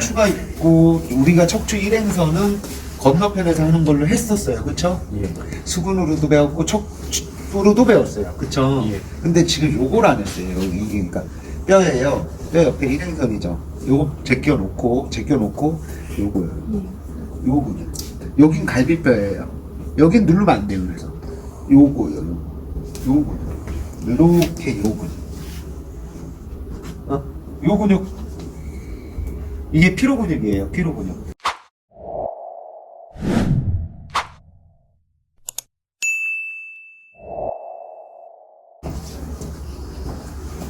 척추가 있고 우리가 척추 일행선은 건너편에서 하는 걸로 했었어요. 그쵸? 예. 수근으로도 배웠고 척추로도 배웠어요. 그쵸? 예. 근데 지금 요걸 안 했어요. 여기 이게 그러니까 뼈예요. 뼈 옆에 일행선이죠. 요거 제껴 놓고 제껴 놓고 요거요. 요거요. 여긴 갈비뼈예요. 여긴 누르면 안 돼요. 그래서 요거요. 요거. 요렇게 요근. 어? 요 근육. 이게 피로 근육이에요. 피로 근육.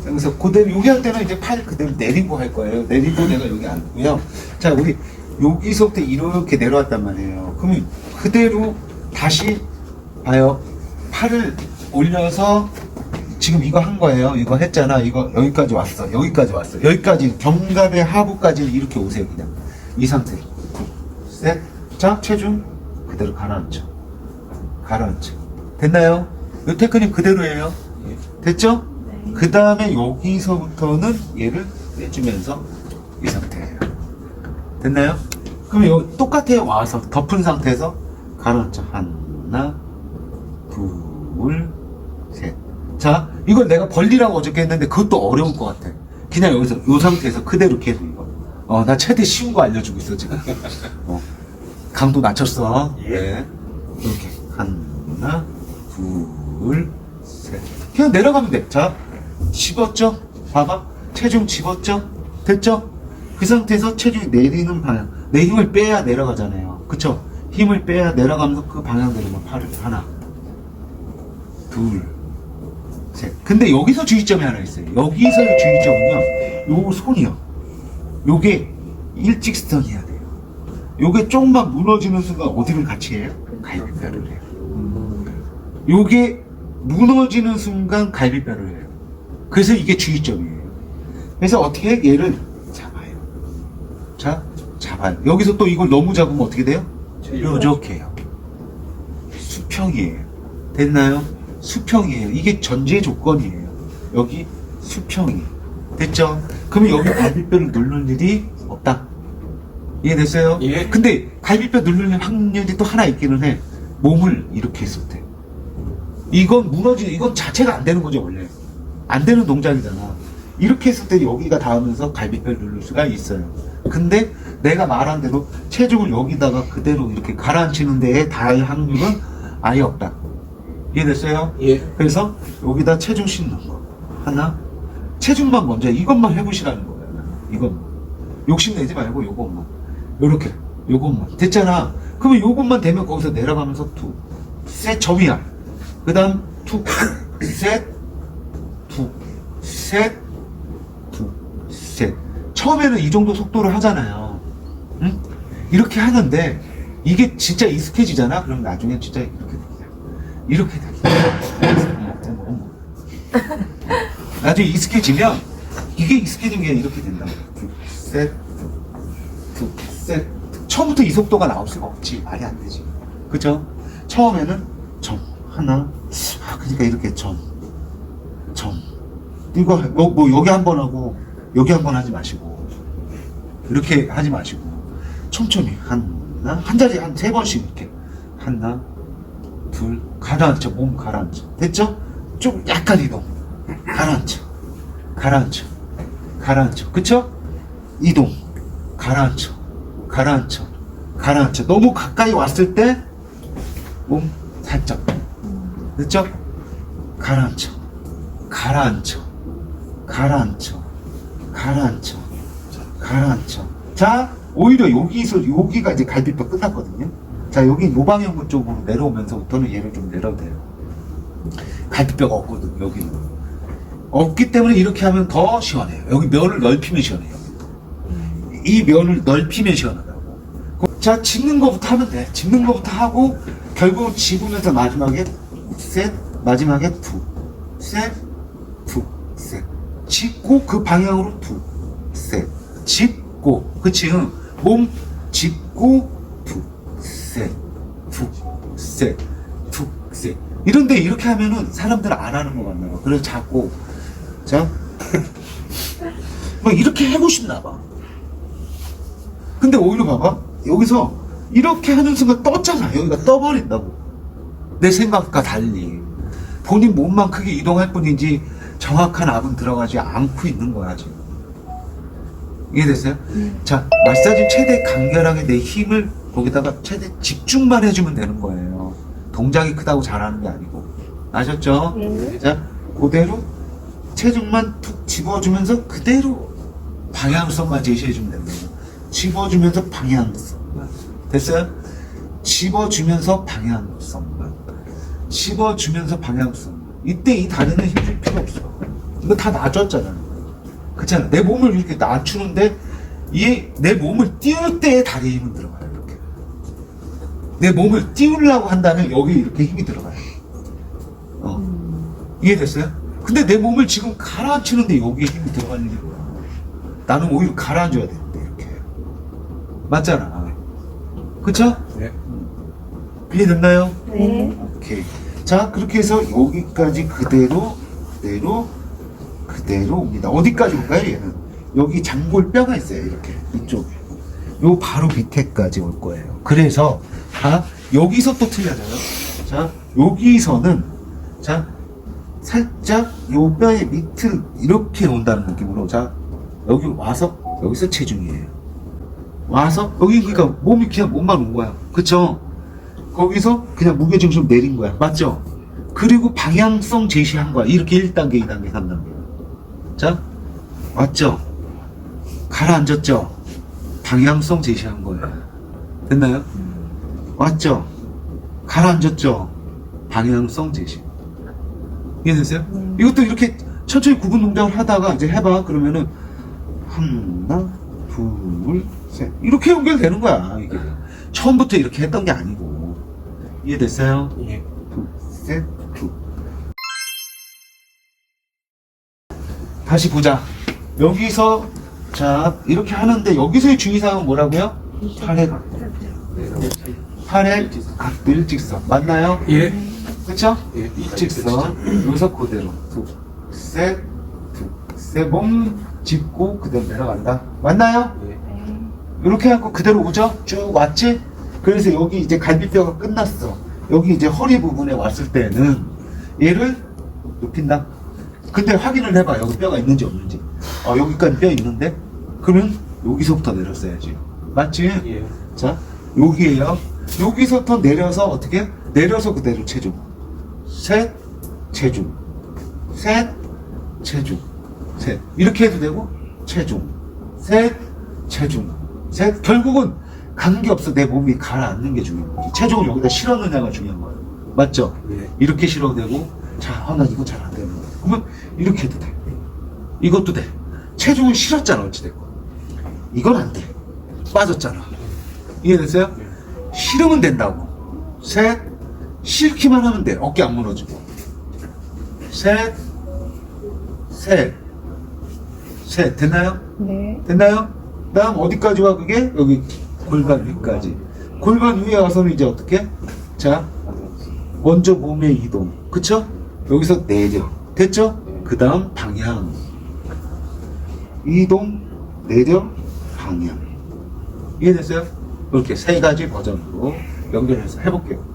그래서 그대로 여기 할 때는 이제 팔 그대로 내리고 할 거예요. 내리고 내가 여기 앉고요. 자, 우리 여기서부터 이렇게 내려왔단 말이에요. 그러면 그대로 다시 봐요. 팔을 올려서 지금 이거 한 거예요. 이거 했잖아. 이거 여기까지 왔어. 여기까지 왔어. 여기까지 견갑의 하부까지는 이렇게 오세요. 그냥 이 상태. 셋. 자, 체중 그대로 가라앉혀. 가라앉혀. 됐나요? 이 테크닉 그대로예요. 됐죠? 그 다음에 여기서부터는 얘를 내주면서 이 상태예요. 됐나요? 그럼 요 똑같아요. 와서 덮은 상태에서 가라앉혀. 하나, 둘, 셋. 자, 이걸 내가 벌리라고 어저께 했는데 그것도 어려울 것 같아. 그냥 여기서 요 상태에서 그대로 계속 이거. 어, 나 최대 쉬운 거 알려주고 있어 지금. 어, 강도 낮췄어. 예. 이렇게 하나, 둘, 셋. 그냥 내려가면 돼. 자, 집었죠? 봐봐. 체중 집었죠? 됐죠? 그 상태에서 체중이 내리는 방향. 내 힘을 빼야 내려가잖아요. 그쵸? 힘을 빼야 내려가면서 그 방향대로만 팔을 하나, 둘, 셋. 근데 여기서 주의점이 하나 있어요. 여기서의 주의점은요, 요 손이요. 요게 일직선이어야 돼요. 요게 조금만 무너지는 순간 어디를 같이 해요? 갈비뼈를 해요. 요게 무너지는 순간 갈비뼈를 해요. 그래서 이게 주의점이에요. 그래서 어떻게 해? 얘를 잡아요. 자, 잡아요. 여기서 또 이걸 너무 잡으면 어떻게 돼요? 요렇게 해요. 수평이에요. 됐나요? 수평이에요. 이게 전제 조건이에요. 여기 수평이. 됐죠? 그러면 여기 갈비뼈를 누르는 일이 없다. 이해됐어요? 예. 근데 갈비뼈 누르는 확률이 또 하나 있기는 해. 몸을 이렇게 했을 때. 이건 무너지는, 이건 자체가 안 되는 거죠, 원래. 안 되는 동작이잖아. 이렇게 했을 때 여기가 닿으면서 갈비뼈를 누를 수가 있어요. 근데 내가 말한 대로 체중을 여기다가 그대로 이렇게 가라앉히는 데에 닿을 확률은 아예 없다. 이해됐어요? 예. 그래서 여기다 체중 싣는 거. 하나. 체중만 먼저 이것만 해보시라는 거예요. 이것만. 욕심내지 말고 요것만. 요렇게. 요것만. 됐잖아. 그러면 요것만 되면 거기서 내려가면서 투. 셋 점이야. 그 다음 투. 셋. 투. 셋. 투. 셋. 처음에는 이 정도 속도를 하잖아요. 응? 이렇게 하는데 이게 진짜 익숙해지잖아? 그럼 나중에 진짜 이렇게. 이렇게 어머. 나중에 익숙해지면 이게 익숙해진 게 이렇게 된다고. 둘, 셋, 둘, 셋. 처음부터 이 속도가 나올 수가 없지. 말이 안 되지. 그죠? 처음에는 점, 하나. 아, 그러니까 이렇게 점, 점. 이거 뭐, 뭐 여기 한 번 하고 여기 한 번 하지 마시고 이렇게 하지 마시고 천천히 하나 한 자리 한 세 번씩 이렇게 하나 둘 가라앉혀 몸 가라앉혀. 됐죠? 좀 약간 이동. 가라앉혀. 가라앉혀. 가라앉혀. 그쵸? 이동. 가라앉혀. 가라앉혀. 가라앉혀. 너무 가까이 왔을 때 몸 살짝. 됐죠? 가라앉혀. 가라앉혀. 가라앉혀. 가라앉혀. 가라앉혀. 자 오히려 여기서 여기가 이제 갈비뼈 끝났거든요 자 여기 요방형근 쪽으로 내려오면서부터는 얘를 좀 내려도 돼요 갈비뼈가 없거든 여기는 없기 때문에 이렇게 하면 더 시원해요 여기 면을 넓히면 시원해요 이 면을 넓히면 시원하다고 자 짚는 거부터 하면 돼 짚는 거부터 하고 결국은 집으면서 마지막에 셋 마지막에 두셋 두, 셋. 짚고 그 방향으로 두, 셋. 짚고, 그치? 응. 몸 짚고, 셋. 두, 셋. 이런데 이렇게 하면은 사람들 안 하는 것 같나 봐. 그래서 자꾸, 자. 막 이렇게 하고 싶나 봐. 근데 오히려 봐봐. 여기서 이렇게 하는 순간 떴잖아. 여기가 떠버린다고. 내 생각과 달리. 본인 몸만 크게 이동할 뿐이지 정확한 압은 들어가지 않고 있는 거야, 지금. 이해됐어요? 자, 마사지 최대 간결하게 내 힘을 거기다가 최대 집중만 해주면 되는 거예요. 동작이 크다고 잘하는 게 아니고. 아셨죠? 네. 자, 그대로 체중만 툭 집어주면서 그대로 방향성만 제시해주면 됩니다. 집어주면서 방향성만. 됐어요? 집어주면서 방향성만. 집어주면서 방향성만. 이때 이 다리는 힘줄 필요 없어. 이거 다 놔줬잖아. 그렇잖아. 내 몸을 이렇게 낮추는데 이 내 몸을 띄울 때의 다리에 힘은 들어가요. 내 몸을 띄우려고 한다면 여기 이렇게 힘이 들어가요. 어. 이해됐어요? 근데 내 몸을 지금 가라앉히는데 여기에 힘이 들어가는 게 뭐야? 나는 오히려 가라앉아야 되는데 이렇게. 맞잖아. 그쵸? 네. 이해됐나요? 네. 오케이. 자, 그렇게 해서 여기까지 그대로, 그대로, 그대로 옵니다. 어디까지 올까요, 얘는? 여기 장골 뼈가 있어요, 이렇게. 이쪽에. 요 바로 밑에까지 올 거예요. 그래서, 아, 여기서 또 틀려져요. 자, 여기서는, 자, 살짝 요 뼈의 밑을 이렇게 온다는 느낌으로, 자, 여기 와서, 여기서 체중이에요. 와서, 여기 그러니까 몸이 그냥 몸만 온 거야. 그쵸? 거기서 그냥 무게중심 내린 거야. 맞죠? 그리고 방향성 제시한 거야. 이렇게 1단계, 2단계, 3단계. 자, 맞죠? 가라앉았죠? 방향성 제시한 거예요. 됐나요? 왔죠? 가라앉았죠? 방향성 제시. 이해되세요? 음. 이것도 이렇게 천천히 구분 동작을 하다가 이제 해봐. 그러면은, 하나, 둘, 셋. 이렇게 연결되는 거야. 이게. 처음부터 이렇게 했던 게 아니고. 이해됐어요? 예. 둘, 셋, 둘. 다시 보자. 여기서, 자, 이렇게 하는데, 여기서의 주의사항은 뭐라고요? 탈해가. 네, 8의 각도 일직선. 맞나요? 예. 그쵸? 예. 일직선. 요석 그대로. 셋, 셋몸 짚고 그대로 내려간다. 맞나요? 예. 이렇게 하고 그대로 오죠? 쭉 왔지? 그래서 여기 이제 갈비뼈가 끝났어. 여기 이제 허리 부분에 왔을 때는 얘를 높인다. 근데 확인을 해봐. 여기 뼈가 있는지 없는지. 어, 여기까지 뼈 있는데? 그러면 여기서부터 내렸어야지. 맞지? 예. 자, 여기에요. 여기서부터 내려서 어떻게? 내려서 그대로 체중. 셋, 체중. 셋, 체중. 셋. 이렇게 해도 되고, 체중. 셋, 체중. 셋. 결국은 관계없어. 내 몸이 가라앉는 게 중요한 거지. 체중을 여기다 실었느냐가 중요한 거예요. 맞죠? 예. 이렇게 실어도 되고, 자, 아, 나 이거 잘 안 되는 거야. 그러면 이렇게 해도 돼. 이것도 돼. 체중을 실었잖아, 어찌됐건. 이건 안 돼. 빠졌잖아. 이해됐어요? 실으면 된다고. 셋, 실기만 하면 돼. 어깨 안 무너지고. 셋, 셋, 셋. 됐나요? 네. 됐나요? 다음 어디까지 와 그게? 여기 골반 위까지. 골반 위에 와서는 이제 어떻게? 자, 먼저 몸의 이동. 그쵸? 여기서 내려. 됐죠? 그 다음 방향. 이동, 내려, 방향. 이해됐어요? 이렇게 세 가지 버전으로 연결해서 해볼게요.